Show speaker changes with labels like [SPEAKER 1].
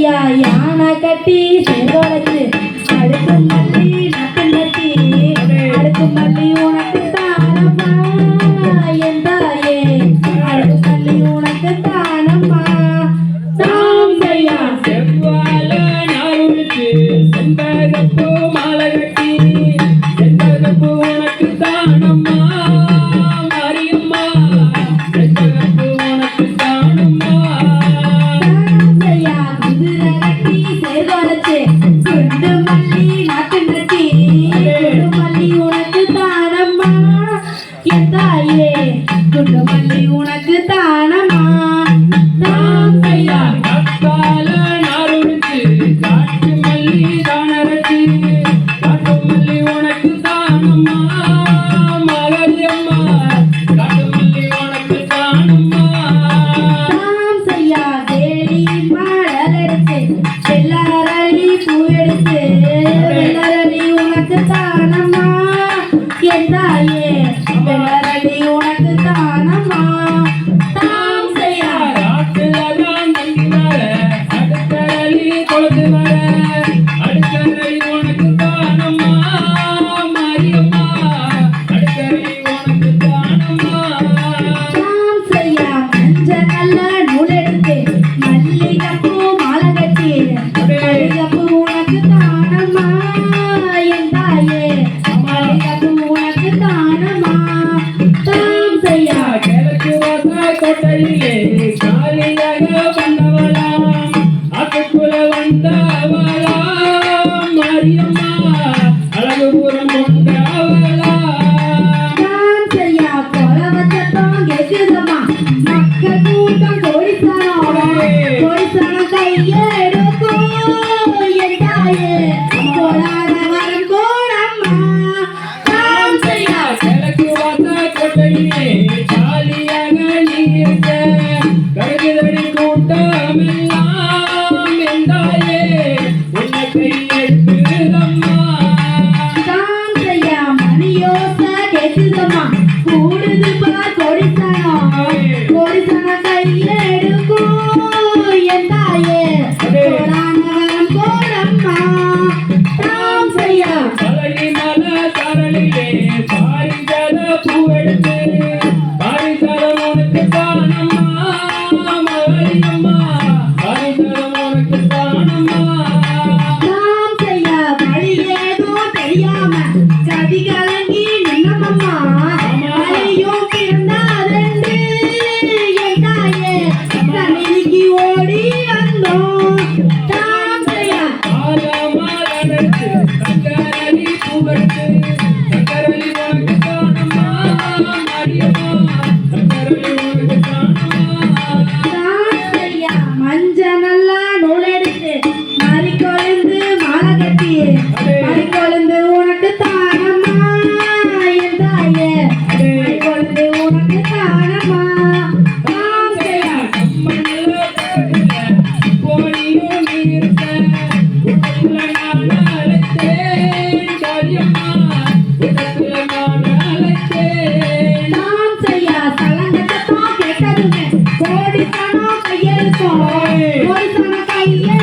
[SPEAKER 1] ஐயா யானை கட்டி செல்வழக்கு அடுக்கு மல்லி நட்டு நட்டி அடுக்கு மல்லி உனக்கு Thank you. கேக்குதம்மா கூடுது பார் கொடிசனம் கொடிசனம்
[SPEAKER 2] கையில உனக்கு தானம்மா.
[SPEAKER 1] சொன்ன
[SPEAKER 2] கைய